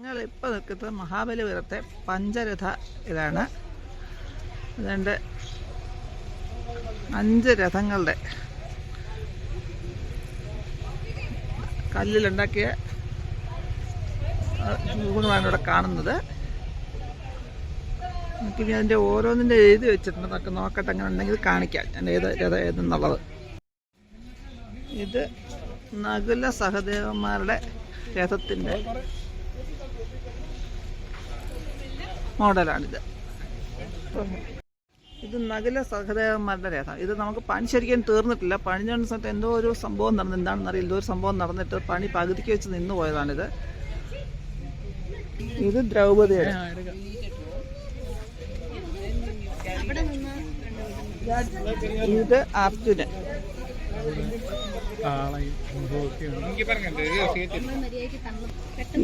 ഞങ്ങൾ ഇപ്പോൾ നിൽക്കുന്നത് മഹാബലിപുരത്തെ പഞ്ചരഥ ഇതാണ്. അതുകൊണ്ട് അഞ്ച് രഥങ്ങളുടെ കല്ലിലുണ്ടാക്കിയ രൂപങ്ങളാണ് ഇവിടെ കാണുന്നത്. നമുക്കിനി അതിന്റെ ഓരോന്നിന്റെ എഴുതി വെച്ചിട്ടുണ്ട്. നമുക്ക് നോക്കട്ടെ അങ്ങനെ ഉണ്ടെങ്കിൽ കാണിക്കാം. ഞാൻ ഏത് രഥം ഏതെന്നുള്ളത്. ഇത് നകുല സഹദേവന്മാരുടെ രഥത്തിന്റെ മോഡലാണിത്. ഇത് നഗല സഹദേവന്മാരുടെ രേഖ ഇത് നമുക്ക് പണി ശരിക്കും തീർന്നിട്ടില്ല. പണി ചെയ്യുന്ന സമയത്ത് എന്തോ ഒരു സംഭവം നടന്നു എന്താണെന്ന് അറിയില്ല ഒരു സംഭവം നടന്നിട്ട് പണി പകുതിക്ക് വെച്ച് നിന്ന് പോയതാണിത്. ഇത് ദ്രൗപദിയുടെ ഇത് അർജുനൻ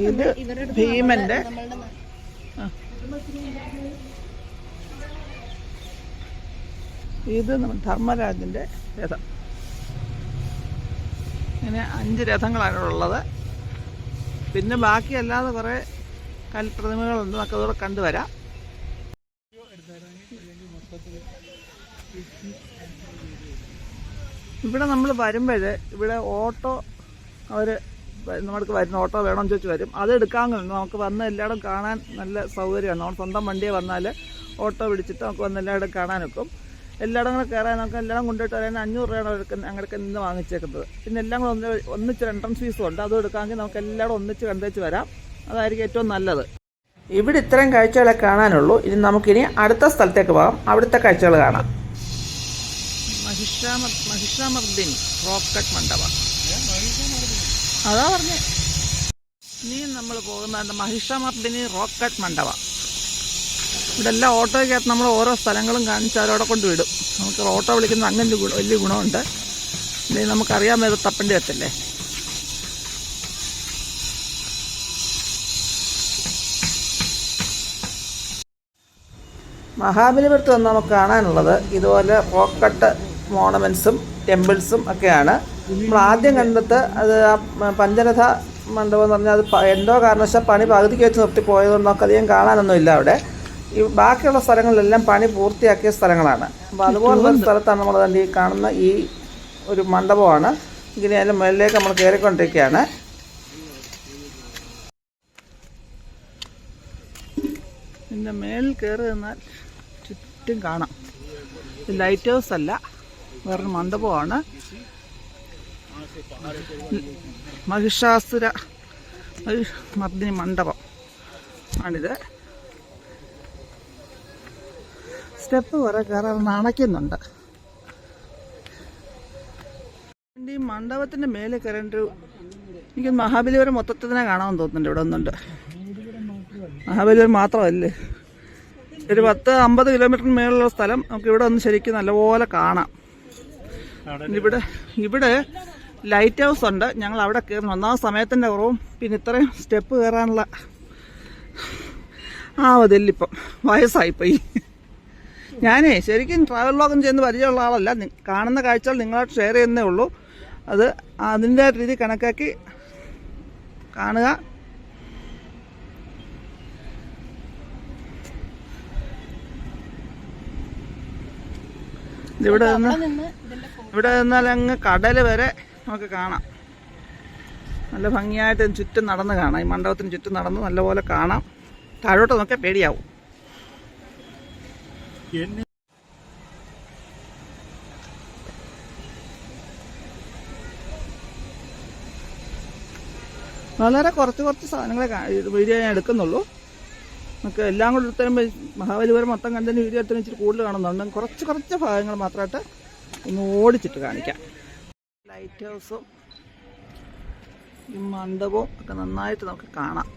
ഇത് ഭീമന്റെ ആ. ഇത് ധർമ്മരാജന്റെ രഥം. ഇങ്ങനെ അഞ്ച് രഥങ്ങളാണ് ഉള്ളത്. പിന്നെ ബാക്കി അല്ലാതെ കുറേ കൽപ്രതിമകളുണ്ട്. നമുക്ക് അതുകൂടെ കണ്ടുവരാം. ഇവിടെ നമ്മൾ വരുമ്പോൾ ഇവിടെ ഓട്ടോ അവർ നമ്മൾക്ക് വരുന്ന ഓട്ടോ വേണമെന്ന് ചോദിച്ച് വരും. അത് എടുക്കാമെന്നുണ്ട് നമുക്ക് വന്ന് എല്ലായിടും കാണാൻ നല്ല സൗകര്യമാണ്. നമ്മൾ സ്വന്തം വണ്ടിയെ വന്നാൽ ഓട്ടോ പിടിച്ചിട്ട് നമുക്ക് വന്ന് എല്ലായിടും വെക്കും എല്ലായിടും കൂടെ കയറാൻ നമുക്ക് എല്ലാം കൊണ്ടുപോയിട്ട് വരാൻ അഞ്ഞൂറ് രൂപയാണ് അവർക്ക് ഞങ്ങൾക്ക് നിന്ന് വാങ്ങിച്ചേക്കുന്നത്. പിന്നെ എല്ലാം കൂടെ ഒന്ന് ഒന്നിച്ച് എൻട്രൻസ് ഫീസും ഉണ്ട്. അതും എടുക്കാമെങ്കിൽ നമുക്ക് എല്ലായിടും ഒന്നിച്ച് കണ്ടേച്ച് വരാം. അതായിരിക്കും ഏറ്റവും നല്ലത്. ഇവിടെ ഇത്രയും കാഴ്ചകളെ കാണാനുള്ളൂ. ഇനി നമുക്കിനി അടുത്ത സ്ഥലത്തേക്ക് പോകാം. അവിടുത്തെ കാഴ്ചകൾ കാണാം. മഹിഷാമർ മഹിഷാമർദ്ദീൻ റോക്കറ്റ് മണ്ഡപം. അതാ പറഞ്ഞേ. ഇനി നമ്മൾ പോകുന്ന റോക്ക് റോക്കറ്റ് മണ്ഡവ ഇവിടെ എല്ലാ ഓട്ടോയ്ക്കകത്ത് നമ്മൾ ഓരോ സ്ഥലങ്ങളും കാണിച്ച് അവരവിടെ കൊണ്ട് വിടും. നമുക്ക് ഓട്ടോ വിളിക്കുന്നത് അങ്ങനെ വലിയ ഗുണമുണ്ട്. ഇല്ലെങ്കിൽ നമുക്കറിയാൻ മേലെ തപ്പേണ്ടി വരത്തില്ലേ. മഹാബലിപുരത്ത് നമുക്ക് കാണാനുള്ളത് ഇതുപോലെ റോക്കട്ട് മോണമെൻസും ടെമ്പിൾസും ഒക്കെയാണ്. നമ്മൾ ആദ്യം കണ്ടത് അത് ആ പഞ്ചരഥ മണ്ഡപം എന്ന് പറഞ്ഞാൽ അത് എന്തോ കാരണവശാൽ പണി പകുതിക്ക് വെച്ച് നിർത്തി പോയതുകൊണ്ട് നമുക്ക് അധികം കാണാനൊന്നുമില്ല അവിടെ. ഈ ബാക്കിയുള്ള സ്ഥലങ്ങളിലെല്ലാം പണി പൂർത്തിയാക്കിയ സ്ഥലങ്ങളാണ്. അപ്പോൾ അതുപോലുള്ള സ്ഥലത്താണ് നമ്മൾ തന്നെ ഈ കാണുന്ന ഈ ഒരു മണ്ഡപമാണ്. ഇങ്ങനെ അതിന്റെ മുകളിലേക്ക് നമ്മൾ കയറിക്കൊണ്ടിരിക്കുകയാണ്. ഇതിന്റെ മേളിൽ കയറി നിന്നാൽ ചുറ്റും കാണാം. ഇത് ലൈറ്റ് ഹൗസ് അല്ല വേറൊരു മണ്ഡപമാണ്. മഹിഷാസുര മഹിഷ് മർദ്ദിനി മണ്ഡപം ആണിത്. സ്റ്റെപ്പ് കുറെ കയറാൻ നണയ്ക്കുന്നുണ്ട് ഈ മണ്ഡപത്തിന്റെ മേലെ കയറേണ്ട ഒരു എനിക്ക് മഹാബലിപുരം മൊത്തത്തിൽ തന്നെ കാണാമെന്ന് തോന്നുന്നുണ്ട് ഇവിടെ ഒന്നുണ്ട്. മഹാബലിപുരം മാത്രമല്ലേ? ഒരു പത്ത് അമ്പത് കിലോമീറ്ററിന് മേലുള്ള സ്ഥലം നമുക്ക് ഇവിടെ ഒന്ന് ശരിക്കും നല്ലപോലെ കാണാം. ഇവിടെ ഇവിടെ ലൈറ്റ് ഹൗസ് ഉണ്ട്. ഞങ്ങൾ അവിടെ കയറുന്നു ഒന്നാമത് സമയത്തിന്റെ കുറവും പിന്നെ ഇത്രയും സ്റ്റെപ്പ് കയറാനുള്ള ആ ആവതില്ലിപ്പം വയസ്സായിപ്പോയി. ഞാനേ ശരിക്കും ട്രാവൽ ലോകം ചെയ്യുന്ന പരിചയമുള്ള ആളല്ല. കാണുന്ന കാഴ്ചകൾ നിങ്ങളായിട്ട് ഷെയർ ചെയ്യുന്നേ ഉള്ളൂ. അത് അതിന്റെ രീതി കണക്കാക്കി കാണുക. ഇവിടെ നിന്ന് ഇവിടെ നിന്നാൽ അങ്ങ് കടൽ വരെ നമുക്ക് കാണാം. നല്ല ഭംഗിയായിട്ട് ചുറ്റും നടന്ന് കാണാം. ഈ മണ്ഡപത്തിന് ചുറ്റും നടന്ന് നല്ലപോലെ കാണാം. താഴോട്ട് നോക്കിയാൽ പേടിയാവും. വളരെ കുറച്ച് കുറച്ച് സാധനങ്ങളെ വീഡിയോ ഞാൻ എടുക്കുന്നുള്ളൂ. നമുക്ക് എല്ലാം കൂടെ എടുത്തുമ്പോൾ മഹാബലിപുരം മൊത്തം കണ്ടതിന് വീഡിയോ എടുത്തതിന് ഇച്ചിരി കൂടുതൽ കാണുന്നുണ്ട്. കുറച്ച് കുറച്ച് ഭാഗങ്ങൾ മാത്രമായിട്ട് ഒന്ന് ഓടിച്ചിട്ട് കാണിക്കാം. ലൈറ്റ് ഹൗസും ഈ മണ്ഡപവും ഒക്കെ നന്നായിട്ട് നമുക്ക് കാണാം.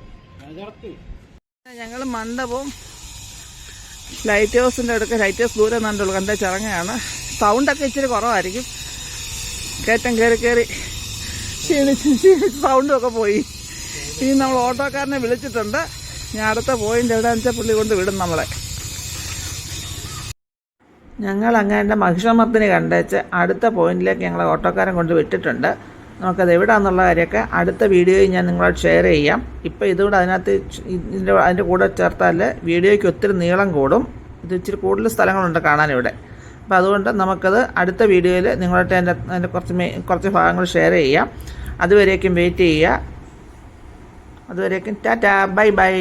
ഞങ്ങൾ മണ്ഡപവും ലൈറ്റ് ഹൗസിന്റെ അടുക്ക ലൈറ്റ് ഹൗസ് ദൂരം നിന്നുള്ളൂ കണ്ട ചിറങ്ങയാണ്. സൗണ്ടൊക്കെ ഇച്ചിരി കുറവായിരിക്കും. കയറ്റം കയറി കയറി ക്ഷീണിച്ച് ക്ഷീണിച്ച് സൗണ്ടൊക്കെ പോയി. ഇനി നമ്മൾ ഓട്ടോക്കാരനെ വിളിച്ചിട്ടുണ്ട്. ഞാൻ അടുത്ത പോയിന്റ് എവിടെയാണെന്ന് വെച്ചാൽ പുള്ളി കൊണ്ട് വിടും നമ്മളെ. ഞങ്ങൾ അങ്ങനെ മഹിഷമർദ്ദിനി കണ്ടേച്ച് അടുത്ത പോയിന്റിലേക്ക് ഞങ്ങൾ ഓട്ടോക്കാരൻ കൊണ്ട് വിട്ടിട്ടുണ്ട്. നമുക്കത് എവിടാന്നുള്ള കാര്യമൊക്കെ അടുത്ത വീഡിയോയിൽ ഞാൻ നിങ്ങളോട് ഷെയർ ചെയ്യാം. ഇപ്പോൾ ഇതുകൂടെ അതിനകത്ത് ഇതിന്റെ അതിന്റെ കൂടെ ചേർത്താൽ വീഡിയോയ്ക്ക് ഒത്തിരി നീളം കൂടും. ഇത് ഇച്ചിരി കൂടുതൽ സ്ഥലങ്ങളുണ്ട് കാണാൻ ഇവിടെ. അപ്പോൾ അതുകൊണ്ട് നമുക്കത് അടുത്ത വീഡിയോയിൽ നിങ്ങളായിട്ട് അതിന്റെ അതിന്റെ കുറച്ച് കുറച്ച് ഭാഗങ്ങൾ ഷെയർ ചെയ്യാം. അതുവരേക്കും വെയിറ്റ് ചെയ്യുക. അതുവരേക്കും ടാറ്റാ ബൈ ബൈ.